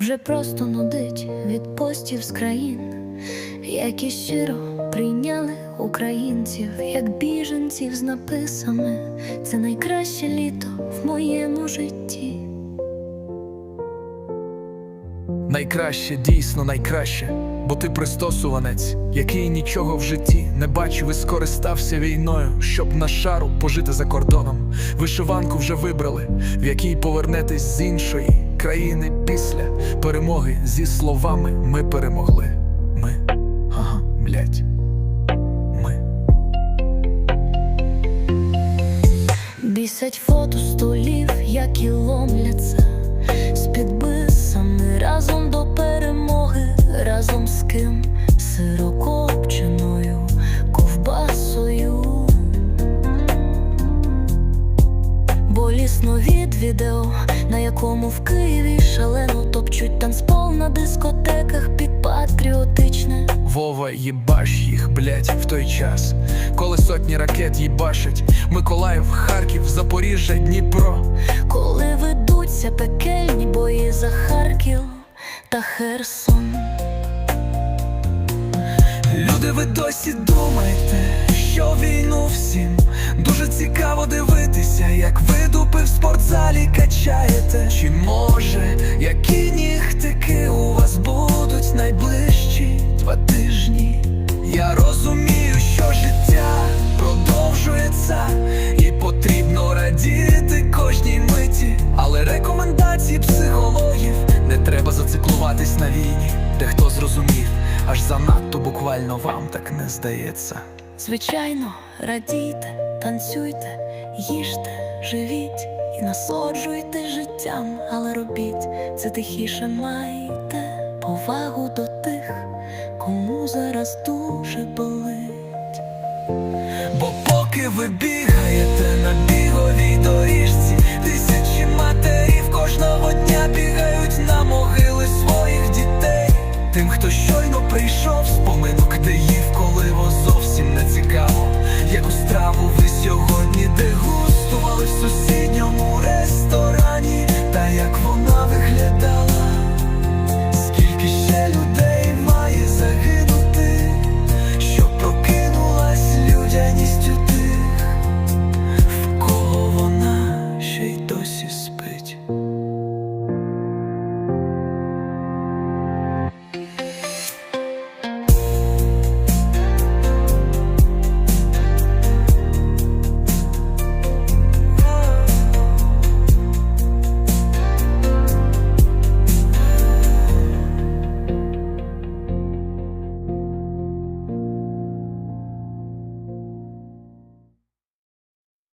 Вже просто нудить від постів з країн, які щиро прийняли українців, як біженців з написами. Це найкраще літо в моєму житті. Найкраще, дійсно найкраще, бо ти пристосуванець, який нічого в житті не бачив і скористався війною, щоб на шару пожити за кордоном. Вишиванку вже вибрали, в якій повернетесь з іншої країни після перемоги зі словами Ми перемогли. Ми, ага, блять. Ми. Бісять фото столів, які ломляться з підписами разом до перемоги, разом з ким сирокопченою ковбасою. Болісно від відео, якому в Києві шалено топчуть танцпол на дискотеках під патріотичне. Вова, їбаш їх, блять, в той час, коли сотні ракет їбашать Миколаїв, Харків, Запоріжжя, Дніпро. Коли ведуться пекельні бої за Харків та Херсон. Люди, ви досі думаєте, що війну всім дуже цікаво дивитися, як ви дупи в спортзалі качаєте. Чи може, які нігтики у вас будуть найближчі два тижні? Я розумію, що життя продовжується, і потрібно радіти кожній миті. Але рекомендації психологів не треба зациклуватись на війні, де хто зрозумів, аж занадто буквально вам так не здається. Звичайно, радійте, танцюйте, їжте, живіть і насолоджуйте життям, але робіть це тихіше майте повагу до тих, кому зараз дуже болить. Бо поки ви бігаєте на біговій Тим, хто щойно прийшов з поминок, де їв, коли во зовсім не цікаво. Яку страву ви сьогодні дегустували в сусідньому